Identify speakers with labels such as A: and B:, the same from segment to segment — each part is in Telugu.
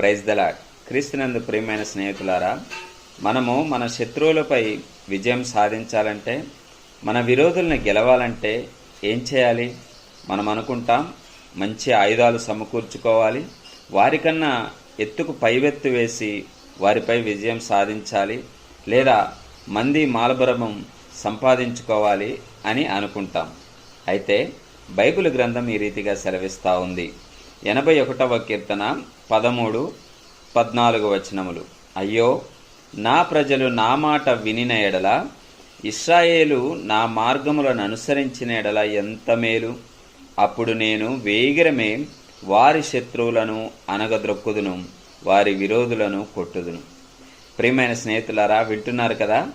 A: ప్రైజ్ దల క్రీస్తునందు ప్రియమైన స్నేహితులారా మనము మన శత్రువులపై విజయం సాధించాలంటే మన విరోధుల్ని గెలవాలంటే ఏం చేయాలి? మనం అనుకుంటాం మంచి ఆయుధాలు సమకూర్చుకోవాలి వారికన్నా ఎత్తుకు పైవెత్తు వేసి వారిపై విజయం సాధించాలి లేదా మంది మాలబరమం సంపాదించుకోవాలి అని అనుకుంటాం. అయితే బైబిల్ గ్రంథం ఈ రీతిగా సెలవిస్తూ ఉంది. ఎనభై ఒకటవ కీర్తన పదమూడు పద్నాలుగు వచనములు. అయ్యో నా ప్రజలు నా మాట వినిన ఎడల ఇస్రాయేలు నా మార్గములను అనుసరించిన ఎడల ఎంత మేలు. అప్పుడు నేను వేగిరమే వారి శత్రువులను అనగద్రొక్కుదును వారి విరోధులను కొట్టుదును. ప్రియమైన స్నేహితులారా వింటున్నారు కదా?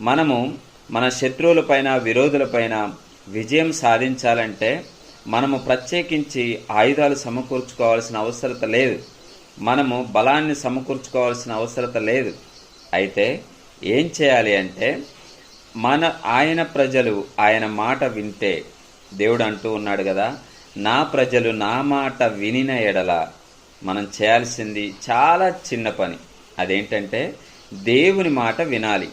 A: మనము మన శత్రువులపైన విరోధులపైన విజయం సాధించాలంటే మనము ప్రత్యేకించి ఆయుధాలు సమకూర్చుకోవాల్సిన అవసరత లేదు. మనము బలాన్ని సమకూర్చుకోవాల్సిన అవసరత లేదు. అయితే ఏం చేయాలి అంటే మన ఆయన ప్రజలు ఆయన మాట వింటే దేవుడు అంటూ ఉన్నాడు కదా నా ప్రజలు నా మాట వినిన ఎడల మనం చేయాల్సింది చాలా చిన్న పని. అదేంటంటే దేవుని మాట వినాలి.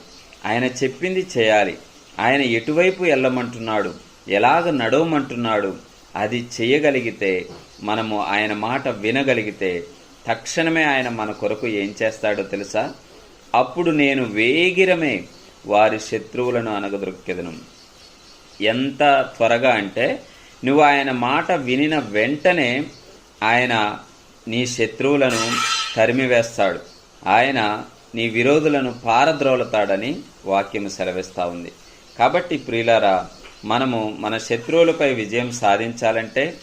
A: ఆయన చెప్పింది చేయాలి. ఆయన ఎటువైపు వెళ్ళమంటున్నాడు ఎలాగ నడవమంటున్నాడు? అది చేయగలిగితే మనము ఆయన మాట వినగలిగితే తక్షణమే ఆయన మన కొరకు ఏం చేస్తాడో తెలుసా? అప్పుడు నేను వేగిరమే వారి శత్రువులను అనగదొక్కెదను. ఎంత త్వరగా అంటే నువ్వు ఆయన మాట వినిన వెంటనే ఆయన నీ శత్రువులను తరిమివేస్తాడు ఆయన నీ విరోధులను పారద్రోలతాడని వాక్యం సెలవిస్తూ ఉంది. కాబట్టి ప్రియులారా మనము మన శత్రువులపై విజయం సాధించాలంటే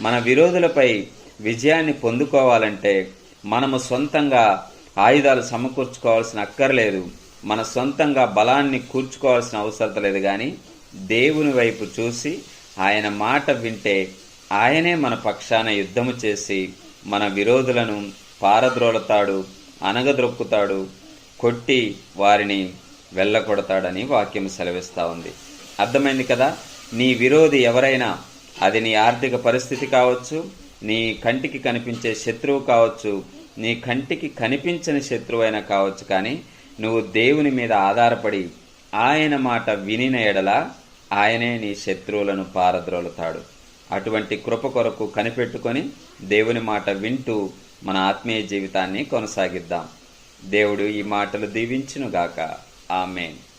A: మన విరోధులపై విజయాన్ని పొందుకోవాలంటే మనము సొంతంగా ఆయుధాలు సమకూర్చుకోవాల్సిన అక్కర్లేదు. మన సొంతంగా బలాన్ని కూర్చుకోవాల్సిన అవసరం లేదు కానీ దేవుని వైపు చూసి ఆయన మాట వింటే ఆయనే మన పక్షాన యుద్ధము చేసి మన విరోధులను పారద్రోలతాడు అనగద్రొక్కుతాడు కొట్టి వారిని వెళ్ళకొడతాడని వాక్యం సెలవిస్తూ ఉంది. అర్థమైంది కదా? నీ విరోధి ఎవరైనా అది నీ ఆర్థిక పరిస్థితి కావచ్చు నీ కంటికి కనిపించే శత్రువు కావచ్చు నీ కంటికి కనిపించని శత్రువైనా కావచ్చు కానీ నువ్వు దేవుని మీద ఆధారపడి ఆయన మాట వినిన ఎడల ఆయనే నీ శత్రువులను పారద్రోలుతాడు. అటువంటి కృప కొరకు కనిపెట్టుకొని దేవుని మాట వింటూ మన ఆత్మీయ జీవితాన్ని కొనసాగిద్దాం. దేవుడు ఈ మాటలు దీవించునుగాక. ఆమెన్.